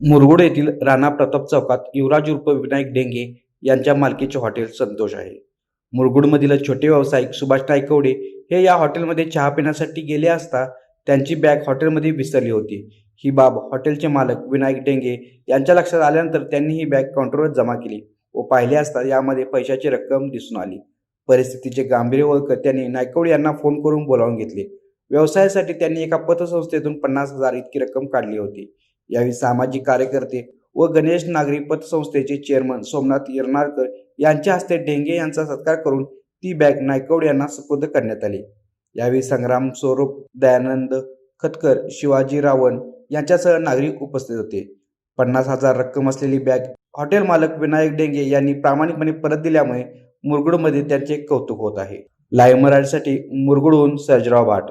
मुरगुड येथील राणा प्रताप चौकात युवराज उर्फ विनायक डेंगे यांच्या मालकीचे हॉटेल संतोष आहे. मुरगुडमधील छोटे व्यावसायिक सुभाष नायकवडे हे या हॉटेलमध्ये चहा पिण्यासाठी गेले असता त्यांची बॅग हॉटेलमध्ये विसरली होती. ही बाब हॉटेलचे मालक विनायक डेंगे यांच्या लक्षात आल्यानंतर त्यांनी ही बॅग काउंटरवर जमा केली व पाहिले असता यामध्ये पैशाची रक्कम दिसून आली. परिस्थितीचे गांभीर्य ओळखत त्यांनी नायकवडे यांना फोन करून बोलावून घेतले. व्यवसायासाठी त्यांनी एका पतसंस्थेतून पन्नास हजार इतकी रक्कम काढली होती. यावेळी सामाजिक कार्यकर्ते व गणेश नागरी पतसंस्थेचे चेअरमन सोमनाथ यरनाळकर यांच्या हस्ते डेंगे यांचा सत्कार करून ती बॅग नायकवड यांना सुपूर्द करण्यात आली. यावेळी संग्राम स्वरूप दयानंद खतकर शिवाजी रावण यांच्यासह नागरिक उपस्थित होते. पन्नास हजार रक्कम असलेली बॅग हॉटेल मालक विनायक डेंगे यांनी प्रामाणिकपणे परत दिल्यामुळे मुरगुडमध्ये त्यांचे कौतुक होत आहे. लाईव्ह मराठीसाठी मुरगुडहून सर्जराव भाट.